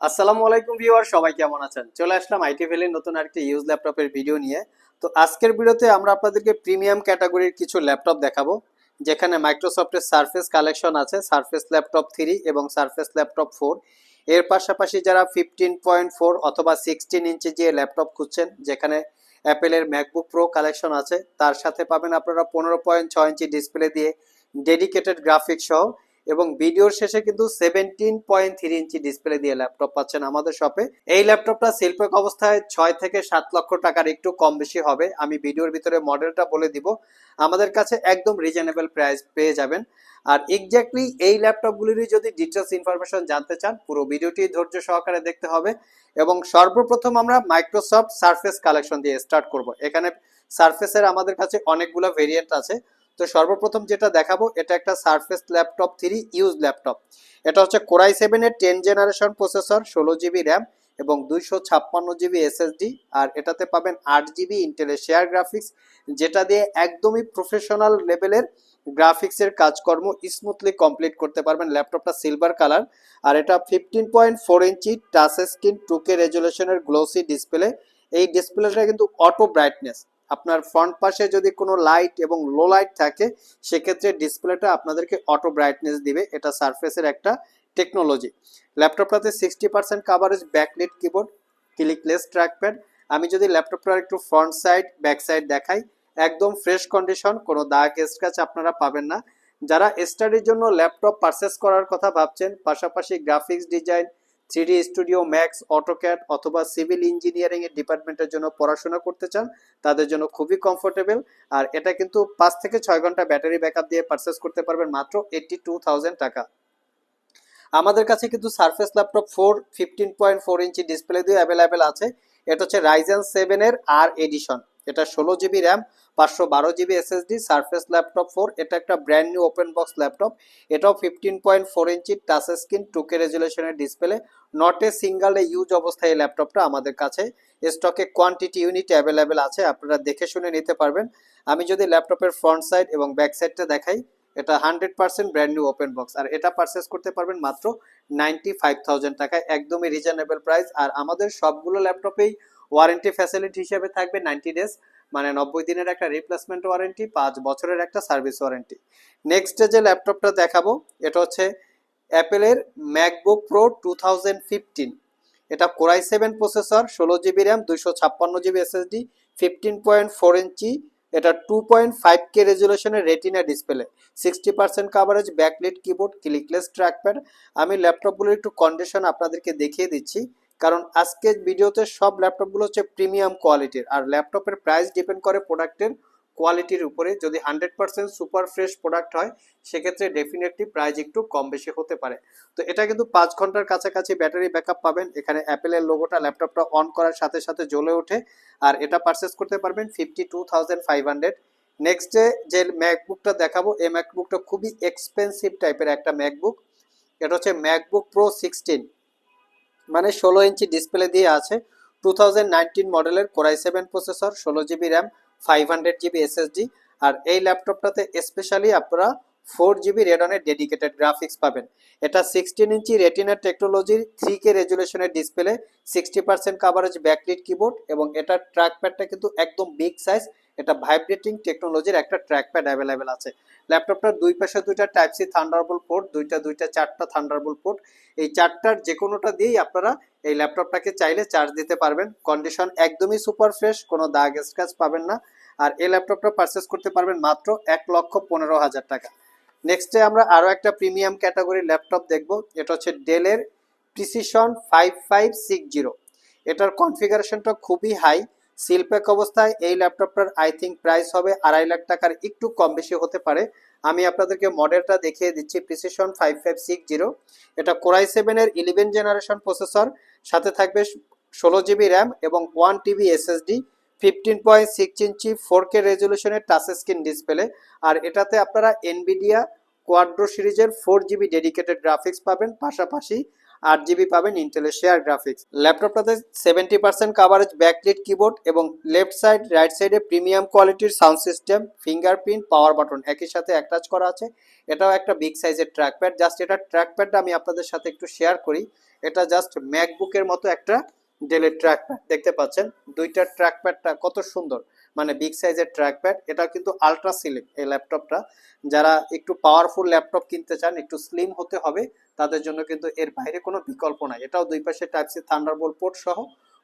আসসালামু আলাইকুম ভিউয়ার, সবাই কেমন আছেন? চলে আসলাম আইটি ভ্যালির নতুন আরেকটি ইউজ ল্যাপটপের ভিডিও নিয়ে। তো আজকের ভিডিওতে আমরা আপনাদেরকে প্রিমিয়াম ক্যাটাগরির কিছু ল্যাপটপ দেখাবো, যেখানে মাইক্রোসফটের সারফেস কালেকশন আছে, সারফেস ল্যাপটপ থ্রি এবং সারফেস ল্যাপটপ ফোর। এর পাশাপাশি যারা ফিফটিন পয়েন্ট ফোর অথবা সিক্সটিন ইঞ্চি যে ল্যাপটপ খুঁজছেন, যেখানে অ্যাপেলের ম্যাকবুক প্রো কালেকশন আছে, তার সাথে পাবেন আপনারা পনেরো পয়েন্ট ছয় ইঞ্চি ডিসপ্লে দিয়ে ডেডিকেটেড গ্রাফিক্স সহ এবং ভিডিওর শেষে কিন্তু seventeen point three inch display দিয়ে ল্যাপটপ পাচ্ছেন আমাদের শপে এই ল্যাপটপটা শিল্পক অবস্থায় ছয় থেকে সাত লক্ষ টাকার একটু কম বেশি হবে। আমি ভিডিওর ভিতরে মডেলটা বলে দিব। আমাদের কাছে একদম রিজনেবল প্রাইস পেয়ে যাবেন। আর এক্স্যাক্টলি এই ল্যাপটপগুলিরই যদি ডিটেলস ইনফরমেশন জানতে চান, পুরো ভিডিওটি ধৈর্য সহকারে দেখতে হবে। এবং সর্বপ্রথম আমরা মাইক্রোসফট সারফেস কালেকশন দিয়ে স্টার্ট করব। এখানে সারফেসের আমাদের কাছে অনেকগুলো ভেরিয়েন্ট আছে। তো সর্বপ্রথম যেটা দেখাবো, এটা একটা surface laptop three use laptop এটা হচ্ছে কোরাই সেভেনের টেন জেনারেশন প্রসেসর ষোলো জিবি র্যাম এবং দুইশো ছাপ্পান্ন জিবি এসএসডি আর এটাতে পাবেন আট জিবি ইন্টেলের শেয়ার গ্রাফিক্স যেটা দিয়ে একদমই প্রফেশনাল লেভেলের গ্রাফিক্সের কাজকর্ম স্মুথলি কমপ্লিট করতে পারবেন ল্যাপটপটা সিলভার কালার আর এটা fifteen point four inch touch screen two K রেজুলেশনের glossy display এই ডিসপ্লেটা কিন্তু অটো ব্রাইটনেস আপনার ফ্রন্ট পাশে যদি কোনো লাইট এবং লো লাইট থাকে, সেক্ষেত্রে ডিসপ্লেটা আপনাদেরকে অটো ব্রাইটনেস দিবে। এটা সারফেসের একটা technology ল্যাপটপটাতে sixty percent coverage backlit keyboard clickless trackpad আমি যদি ল্যাপটপটার একটু ফ্রন্ট সাইড ব্যাক সাইড দেখাই, একদম ফ্রেশ কন্ডিশন কোনো দাগ স্ক্র্যাচ আপনারা পাবেন না। যারা স্টাডির জন্য ল্যাপটপ পারচেস করার কথা ভাবছেন, পাশাপাশি graphics design three D studio, max, AutoCAD অথবা সিভিল ইঞ্জিনিয়ারিং এর ডিপার্টমেন্টের জন্য পড়াশোনা করতে চান, তাদের জন্য খুবই কমফোর্টেবল আর এটা কিন্তু পাঁচ থেকে ছয় ঘণ্টা ব্যাটারি ব্যাকআপ দিয়ে পারচেস করতে পারবেন মাত্র এইটটি টু থাউজেন্ড টাকা। আমাদের কাছে কিন্তু surface laptop four fifteen point four inch display দিয়ে অ্যাভেলেবেল আছে। এটা হচ্ছে রাইজেন সেভেনের আর এডিশন এটা ষোলো জিবি র্যাম পাঁচশো বারো GB SSD surface laptop four এটা একটা brand new open box laptop এটাও fifteen point four inch touch screen two K রেজুলেশনের display not a single a use অবস্থায় এই ল্যাপটপটা আমাদের কাছে। স্টকে কোয়ান্টিটি ইউনিট অ্যাভেলেবেল আছে, আপনারা দেখে শুনে নিতে পারবেন। আমি যদি ল্যাপটপের ফ্রন্ট সাইড এবং ব্যাক সাইডটা দেখাই, এটা hundred percent brand new open box আর এটা পারচেস করতে পারবেন মাত্র নাইনটি ফাইভ থাউজেন্ড টাকায়। একদমই রিজনেবল প্রাইস আর আমাদের সবগুলো ল্যাপটপেই ওয়ারেন্টি ফ্যাসিলিটি হিসেবে থাকবে নাইনটি ডেজ মানে নব্বই দিনের একটা রিপ্লেসমেন্ট ওয়ারেন্টি পাঁচ বছরের একটা সার্ভিস ওয়ারেন্টি নেক্সট যে ল্যাপটপটা দেখাবো, এটা হচ্ছে অ্যাপেলের MacBook Pro two thousand fifteen এটা কোরাই সেভেন প্রসেসর ষোলো জিবি র্যাম দুইশো ছাপ্পান্ন GB SSD fifteen point four inch এটা two point five K রেজুলেশনের retina display sixty percent coverage backlit keyboard clickless trackpad আমি ল্যাপটপগুলোর একটু কন্ডিশন আপনাদেরকে দেখিয়ে দিচ্ছি। কারণ আজকের ভিডিওতে সব ল্যাপটপগুলো হচ্ছে প্রিমিয়াম কোয়ালিটির। আর ল্যাপটপের প্রাইস ডিপেন্ড করে প্রোডাক্টের কোয়ালিটির উপরে। যদি hundred percent super fresh product হয়, সেক্ষেত্রে ডেফিনেটলি প্রাইস একটু কম বেশি হতে পারে। তো এটা কিন্তু পাঁচ ঘণ্টার কাছাকাছি ব্যাটারি ব্যাকআপ পাবেন। এখানে অ্যাপেলের লোগোটা ল্যাপটপটা অন করার সাথে সাথে জ্বলে ওঠে। আর এটা পারচেস করতে পারবেন fifty two thousand five hundred নেক্সটে যে ম্যাকবুকটা দেখাবো, এই ম্যাকবুকটা খুবই এক্সপেন্সিভ টাইপের একটা ম্যাকবুক এটা হচ্ছে ম্যাকবুক প্রো সিক্সটিন মানে ষোলো ইঞ্চি ডিসপ্লে দিয়ে আছে। টু মডেলের কোরাই সেভেন প্রসেসর ষোলো GB RAM five hundred GB SSD আর এই ল্যাপটপটাতে স্পেশালি আপনারা ফোর জিবি রেডনের ডেডিকেটেড গ্রাফিক্স পাবেন। এটা সিক্সটিন ইঞ্চি রেটিনার টেকনোলজির three K রেজুলেশনের display sixty percent coverage backlit keyboard এবং এটার ট্র্যাকপ্যাডটা কিন্তু একদম বিগ সাইজ এটা ভাইব্রেটিং টেকনোলজির একটা ট্র্যাকপ্যাড অ্যাভেলেবেল আছে। ল্যাপটপটার দুই পাশে দুইটা টাইপ সি থান্ডারবোল্ট পোর্ট দুইটা দুইটা চারটা থান্ডারবোল্ট পোর্ট এই চারটার যে কোনোটা দিয়েই আপনারা এই ল্যাপটপটাকে চাইলে চার্জ দিতে পারবেন। কন্ডিশন একদমই সুপার ফ্রেশ কোনো দাগ স্ক্র্যাচ পাবেন না। আর এই ল্যাপটপটা পারচেস করতে পারবেন মাত্র এক লক্ষ পনেরো হাজার টাকা। নেক্সটে আমরা আরও একটা প্রিমিয়াম ক্যাটাগরির ল্যাপটপ দেখব। এটা হচ্ছে ডেলের precision five five six zero এটার কনফিগারেশনটা খুবই হাই সিলপ্যাক অবস্থায় এই ল্যাপটপটার আই থিঙ্ক প্রাইস হবে আড়াই লাখ টাকার একটু কম বেশি হতে পারে। আমি আপনাদেরকে মডেলটা দেখিয়ে দিচ্ছি precision five five six zero এটা কোরাই সেভেনের ইলেভেন জেনারেশন প্রসেসর সাথে থাকবে ষোলো জিবি র্যাম এবং one TB SSD fifteen point six inch four K রেজলিউশনের touch screen display আর এটাতে আপনারা এনবিডিয়া কোয়াড্রো সিরিজের ফোর জিবি ডেডিকেটেড গ্রাফিক্স পাবেন। পাশাপাশি আট জিবি পাবেন ইন্টেলের share graphics ল্যাপটপটাতে seventy percent coverage backlit keyboard এবং লেফট সাইড রাইট সাইডে প্রিমিয়াম কোয়ালিটির sound system fingerprint power button একই সাথে অ্যাটাচ করা আছে। এটাও একটা বিগ সাইজের ট্র্যাকপ্যাড জাস্ট এটা ট্র্যাকপ্যাডটা আমি আপনাদের সাথে একটু শেয়ার করি। এটা জাস্ট ম্যাকবুকের মতো একটা ডেলের ট্র্যাকপ্যাড দেখতে পাচ্ছেন? দুইটা ট্র্যাকপ্যাডটা কত সুন্দর। মানে বিগ সাইজের ট্র্যাকপ্যাড এটা কিন্তু আলট্রা স্লিম এই ল্যাপটপটা যারা একটু পাওয়ারফুল ল্যাপটপ কিনতে চান, একটু স্লিম হতে হবে, তাদের জন্য কিন্তু এর বাইরে কোনো বিকল্প নাই। এটাও দুই পাশে টাইপ সি থান্ডারবোল্ট পোর্ট সহ।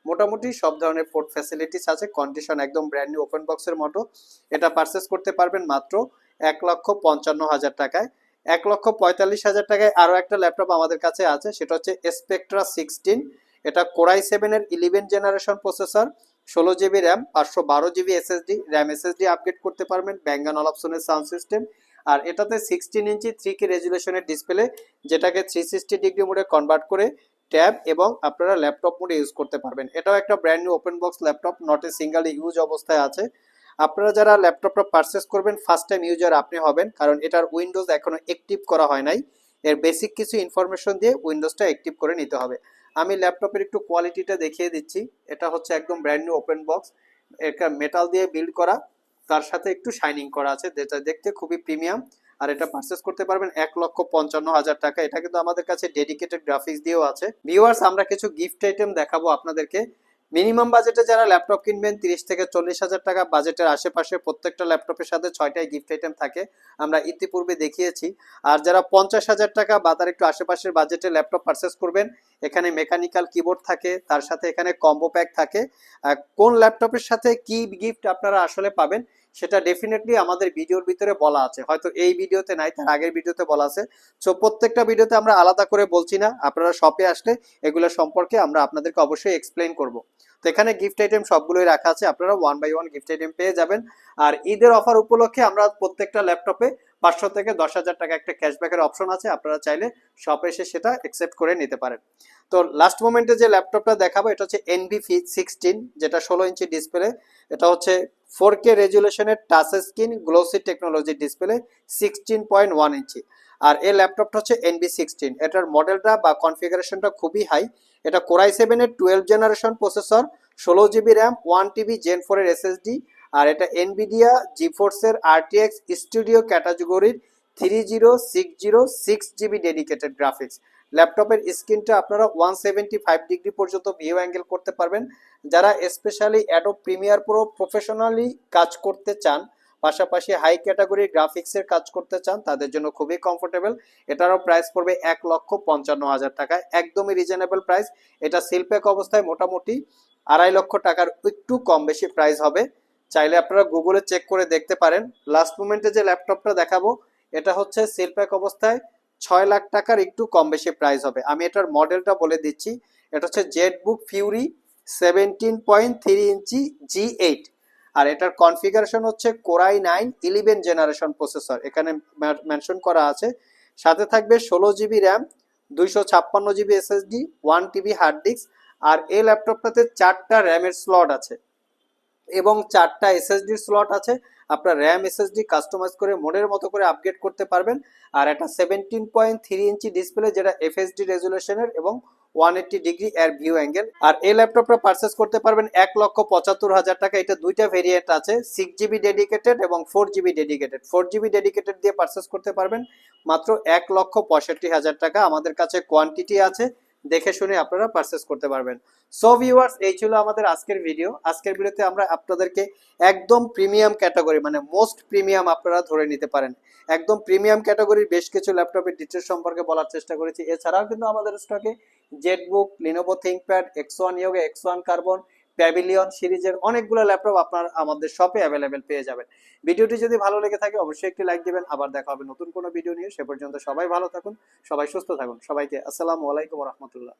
মোটামুটি সব ধরনের পোর্ট ফ্যাসিলিটিস আছে কন্ডিশন একদম ব্র্যান্ড নিউ ওপেন বক্সের মতো। এটা পারচেস করতে পারবেন মাত্র এক লক্ষ পঞ্চান্ন হাজার টাকায়। এক লক্ষ পঁয়তাল্লিশ হাজার টাকায় আরও একটা ল্যাপটপ আমাদের কাছে আছে, সেটা হচ্ছে স্পেকট্রা সিক্সটিন এটা কোরাই সেভেনের ইলেভেন জেনারেশন প্রসেসর ষোলো জিবি র্যাম, পাঁচশো বারো GB SSD RAM SSD upgrade করতে পারবেন ব্যাঙ্গান অপশনের সাউন্ড সিস্টেম আর এটাতে সিক্সটিন ইঞ্চি থ্রি কে রেজুলেশনের ডিসপ্লে যেটাকে থ্রি সিক্সটি ডিগ্রি মোডে কনভার্ট করে ট্যাব এবং আপনারা ল্যাপটপ মোডে ইউজ করতে পারবেন। এটাও একটা brand new open box laptop not a single use অবস্থায় আছে। আপনারা যারা ল্যাপটপটা পারচেস করবেন ফার্স্ট টাইম ইউজার আপনি হবেন, কারণ এটার উইন্ডোজ এখনও অ্যাক্টিভ করা হয় নাই। এর বেসিক কিছু ইনফরমেশন দিয়ে উইন্ডোজটা অ্যাক্টিভ করে নিতে হবে। আমি ল্যাপটপের একটু কোয়ালিটিটা দেখিয়ে দিচ্ছি। এটা হচ্ছে একদম ব্র্যান্ড নিউ ওপেন বক্স এটা মেটাল দিয়ে বিল্ড করা। তার সাথে একটু শাইনিং করা আছে, যেটা দেখতে খুবই প্রিমিয়াম আর এটা পারচেস করতে পারবেন এক লক্ষ পঞ্চান্ন হাজার টাকা। এটা কিন্তু আমাদের কাছে ডেডিকেটেড গ্রাফিক্স দিয়েও আছে। ভিউয়ার্স আমরা কিছু গিফট আইটেম দেখাবো আপনাদেরকে। মিনিমাম বাজেটে যারা ল্যাপটপ কিনবেন, তিরিশ থেকে চল্লিশ হাজার টাকা বাজেটের আশেপাশে প্রত্যেকটা ল্যাপটপের সাথে ছয়টায় গিফট আইটেম থাকে। আমরা ইতিপূর্বে দেখিয়েছি। আর যারা পঞ্চাশ হাজার টাকা বা তার একটু আশেপাশের বাজেটে ল্যাপটপ পারচেস করবেন, এখানে মেকানিক্যাল কিবোর্ড থাকে, তার সাথে এখানে কম্বো প্যাক থাকে। কোন ল্যাপটপের সাথে কি গিফট আপনারা আসলে পাবেন সেটা ডেফিনেটলি আমাদের ভিডিওর ভিতরে বলা আছে। হয়তো এই ভিডিওতে নাই, তার আগের ভিডিওতে বলা আছে। সো প্রত্যেকটা ভিডিওতে আমরা আলাদা করে বলছি না। আপনারা শপে আসলে এগুলো সম্পর্কে আমরা আপনাদেরকে অবশ্যই এক্সপ্লেন করব। তো এখানে গিফট আইটেম সবগুলোই রাখা আছে। আপনারা one by one gift item পেয়ে যাবেন। আর ঈদের অফার উপলক্ষে আমরা প্রত্যেকটা ল্যাপটপে পাঁচশো থেকে দশ হাজার টাকা একটা ক্যাশব্যাকের অপশন আছে। আপনারা চাইলে শপে এসে সেটা অ্যাকসেপ্ট করে নিতে পারেন। তো লাস্ট মোমেন্টে যে ল্যাপটপটা দেখাবো, এটা হচ্ছে এনবি ফি সিক্সটিন যেটা ষোলো ইঞ্চি ডিসপ্লে এটা হচ্ছে ফোর কে রেজুলেশনের টাচ স্ক্রিন, গ্লোসি টেকনোলজির display sixteen point one inch. আর এই ল্যাপটপটা হচ্ছে এনবি সিক্সটিন এটার মডেলটা বা কনফিগারেশনটা খুবই হাই। এটা কোরাই সেভেনের টুয়েলভ জেনারেশন প্রসেসর ষোলো GB RAM one TB gen ফোরের এসএসডি আর এটা এনবিডিয়া জিফোর্সের আরটিএক্স স্টুডিও ক্যাটাগরির three zero six zero six GB dedicated graphics ল্যাপটপের স্ক্রিনটা আপনারা ওয়ান সেভেন্টি ফাইভ ডিগ্রি পর্যন্ত ভিউ অ্যাঙ্গেল করতে পারবেন। যারা specially Adobe Premiere Pro professionally কাজ করতে চান, পাশাপাশি হাই ক্যাটাগরির গ্রাফিক্সের কাজ করতে চান, তাদের জন্য খুবই কমফোর্টেবল এটারও প্রাইস পড়বে এক লক্ষ পঞ্চান্ন হাজার টাকা। একদমই রিজনেবল প্রাইস এটা সিলপ্যাক অবস্থায় মোটামুটি আড়াই লক্ষ টাকার একটু কম বেশি প্রাইস হবে। চাইলে আপনারা গুগলে চেক করে দেখতে পারেন। লাস্ট মোমেন্টে যে ল্যাপটপটা দেখাবো, এটা হচ্ছে সিলপ্যাক অবস্থায় ছয় লাখ টাকার একটু কম বেশি প্রাইস হবে। আমি এটার মডেলটা বলে দিচ্ছি। এটা হচ্ছে ZBook Fury seventeen point three inch G eight আর এটার কনফিগারেশন হচ্ছে core i nine eleven generation processor এখানে মেনশন করা আছে। সাথে থাকবে ষোলো জিবি র্যাম দুইশো ছাপ্পান্ন GB SSD one TB hard disk আর এই ল্যাপটপটাতে চারটা র্যামের স্লট আছে। এবং চারটা এসএসডির স্লট আছে। আপনার র্যাম এসএসডি কাস্টমাইজ করে মোডের মতো করে আপগ্রেড করতে পারবেন। আর একটা seventeen point three inch display যেটা এফএসডি রেজুলেশনের এবং ওয়ান এইট্টি ডিগ্রি এর ভিউ অ্যাঙ্গেল আর এই ল্যাপটপটা পারচেস করতে পারবেন এক লক্ষ পঁচাত্তর হাজার টাকা। এটা দুইটা ভেরিয়েন্ট আছে সিক্স জিবি ডেডিকেটেড এবং four GB dedicated four GB dedicated দিয়ে পারচেস করতে পারবেন। মাত্র এক লক্ষ পঁয়ষট্টি হাজার টাকা। আমাদের কাছে কোয়ান্টিটি আছে। দেখে শুনে আপনারা পারচেস করতে পারবেন। সো ভিউয়ার্স এই ছিল আমাদের আজকের ভিডিও আজকের ভিডিওতে আমরা আপনাদেরকে একদম প্রিমিয়াম ক্যাটাগরি মানে মোস্ট প্রিমিয়াম আপনারা ধরে নিতে পারেন। একদম প্রিমিয়াম ক্যাটাগরির বেশ কিছু ল্যাপটপের ডিটেলস সম্পর্কে বলার চেষ্টা করেছি। এছাড়াও কিন্তু আমাদের স্টকে ZBook Lenovo ThinkPad X one Yoga X one Carbon Pavilion সিরিজের অনেকগুলো ল্যাপটপ আপনার আমাদের শপে অ্যাভেলেবেল পেয়ে যাবেন। ভিডিওটি যদি ভালো লেগে থাকে, অবশ্যই একটি লাইক দিবেন। আবার দেখা হবে নতুন কোনো ভিডিও নিয়ে। সে পর্যন্ত সবাই ভালো থাকুন, সবাই সুস্থ থাকুন। সবাইকে আসসালামু আলাইকুম রহমতুল্লাহ।